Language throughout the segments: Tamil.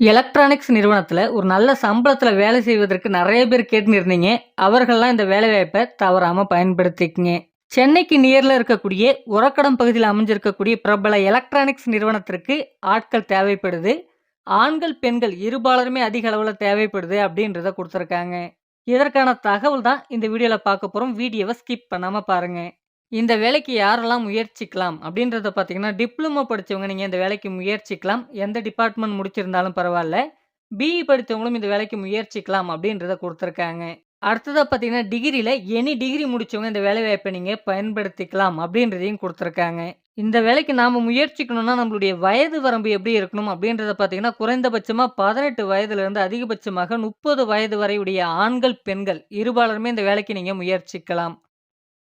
எலக்ட்ரானிக்ஸ் நிறுவனத்தில் ஒரு நல்ல சம்பளத்தில் வேலை செய்வதற்கு நிறைய பேர் கேட்டுன்னு இருந்தீங்க. அவர்கள்லாம் இந்த வேலைவாய்ப்பை தவறாமல் பயன்படுத்திக்கிங்க சென்னைக்கு நியரில் இருக்கக்கூடிய உரக்கடம் பகுதியில் அமைஞ்சிருக்கக்கூடிய பிரபல எலக்ட்ரானிக்ஸ் நிறுவனத்திற்கு ஆட்கள் தேவைப்படுது. ஆண்கள், பெண்கள் இருபாலருமே அதிக அளவில் தேவைப்படுது அப்படின்றத கொடுத்துருக்காங்க இதற்கான தகவல் தான் இந்த வீடியோவில் பார்க்க போகிறோம் வீடியோவை ஸ்கிப் பண்ணாமல் பாருங்கள் இந்த வேலைக்கு யாரெல்லாம் முயற்சிக்கலாம் அப்படின்றத பார்த்தீங்கன்னா, டிப்ளமோ படித்தவங்க நீங்கள் இந்த வேலைக்கு முயற்சிக்கலாம். எந்த டிபார்ட்மெண்ட் முடிச்சிருந்தாலும் பரவாயில்ல பிஇ படித்தவங்களும் இந்த வேலைக்கு முயற்சிக்கலாம் அப்படின்றத கொடுத்துருக்காங்க அடுத்ததாக பார்த்தீங்கன்னா, டிகிரியில் எனி டிகிரி முடித்தவங்க இந்த வேலைவாய்ப்ப நீங்கள் பயன்படுத்திக்கலாம் அப்படின்றதையும் கொடுத்துருக்காங்க இந்த வேலைக்கு நாம் முயற்சிக்கணும்னா, நம்மளுடைய வயது வரம்பு எப்படி இருக்கணும் அப்படின்றத பார்த்தீங்கன்னா, குறைந்தபட்சமாக பதினெட்டு வயதுலேருந்து அதிகபட்சமாக 30 வயது வரையுடைய ஆண்கள், பெண்கள் இருபாலருமே இந்த வேலைக்கு நீங்கள் முயற்சிக்கலாம்.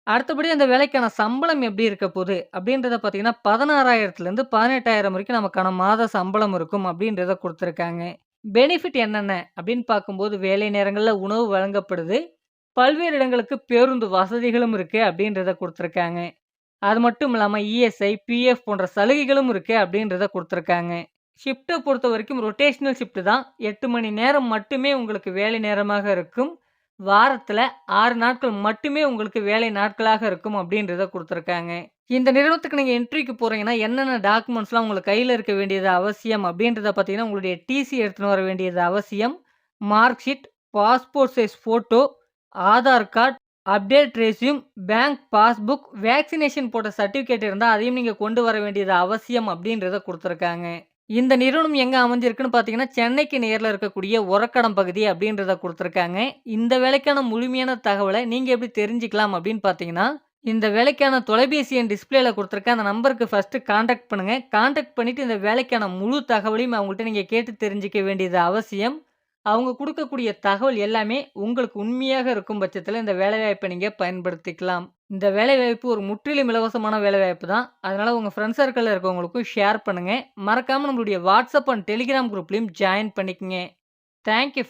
அடுத்தபடி அந்த வேலைக்கான சம்பளம் எப்படி இருக்க போகுது அப்படின்றத பார்த்தீங்கன்னா, 16,000லேருந்து 18,000 வரைக்கும் நமக்கான மாத சம்பளம் இருக்கும் அப்படின்றத கொடுத்துருக்காங்க பெனிஃபிட் என்னென்ன அப்படின்னு பார்க்கும்போது, வேலை நேரங்களில் உணவு வழங்கப்படுது. பல்வேறு இடங்களுக்கு பேருந்து வசதிகளும் இருக்குது அப்படின்றத கொடுத்துருக்காங்க அது மட்டும் இல்லாமல் இஎஸ்ஐ, பிஎஃப் போன்ற சலுகைகளும் இருக்குது அப்படின்றத கொடுத்துருக்காங்க ஷிஃப்ட்டை பொறுத்த வரைக்கும் ரொட்டேஷனல் ஷிஃப்ட்டு தான். எட்டு மணி நேரம் மட்டுமே உங்களுக்கு வேலை நேரமாக இருக்கும். வாரத்தில் ஆறு நாட்கள் மட்டுமே உங்களுக்கு வேலை நாட்களாக இருக்கும் அப்படின்றத கொடுத்துருக்காங்க இந்த நிறுவனத்துக்கு நீங்கள் இன்டர்வியூக்கு போகிறீங்கன்னா என்னென்ன டாக்குமெண்ட்ஸ்லாம் உங்களுக்கு கையில் இருக்க வேண்டியது அவசியம் அப்படின்றத பார்த்தீங்கன்னா, உங்களுடைய டிசி எடுத்துன்னு வர வேண்டியது அவசியம். Mark sheet, passport size photo, Aadhaar card, update resume, bank passbook, vaccination போட்ட சர்டிஃபிகேட் இருந்தால் அதையும் நீங்கள் கொண்டு வர வேண்டியது அவசியம் அப்படின்றத கொடுத்துருக்காங்க இந்த நிறுவனம் எங்கே அமைஞ்சிருக்குன்னு பார்த்தீங்கன்னா, சென்னைக்கு நேரில் இருக்கக்கூடிய உரக்கடம் பகுதி அப்படின்றத கொடுத்துருக்காங்க இந்த வேலைக்கான முழுமையான தகவலை நீங்கள் எப்படி தெரிஞ்சுக்கலாம் அப்படின்னு பார்த்தீங்கன்னா, இந்த வேலைக்கான தொலைபேசி என் டிஸ்பிளேல கொடுத்துருக்க அந்த நம்பருக்கு ஃபஸ்ட்டு காண்டாக்ட் பண்ணுங்கள் காண்டாக்ட் பண்ணிட்டு இந்த வேலைக்கான முழு தகவலையும் அவங்கள்ட்ட நீங்கள் கேட்டு தெரிஞ்சுக்க வேண்டியது அவசியம். அவங்க கொடுக்கக்கூடிய தகவல் எல்லாமே உங்களுக்கு உண்மையாக இருக்கும் பட்சத்தில் இந்த வேலைவாய்ப்பை நீங்க பயன்படுத்திக்கலாம். இந்த வேலைவாய்ப்பு ஒரு முற்றிலும் இலவசமான வேலைவாய்ப்பு தான். அதனால உங்க ஃப்ரெண்ட்ஸ் சர்க்கிள்ல இருக்கவங்களுக்கும் ஷேர் பண்ணுங்க. மறக்காம நம்மளுடைய வாட்ஸ்அப் அண்ட் டெலிகிராம் குரூப்லேயும் ஜாயின் பண்ணிக்கங்க. Thank you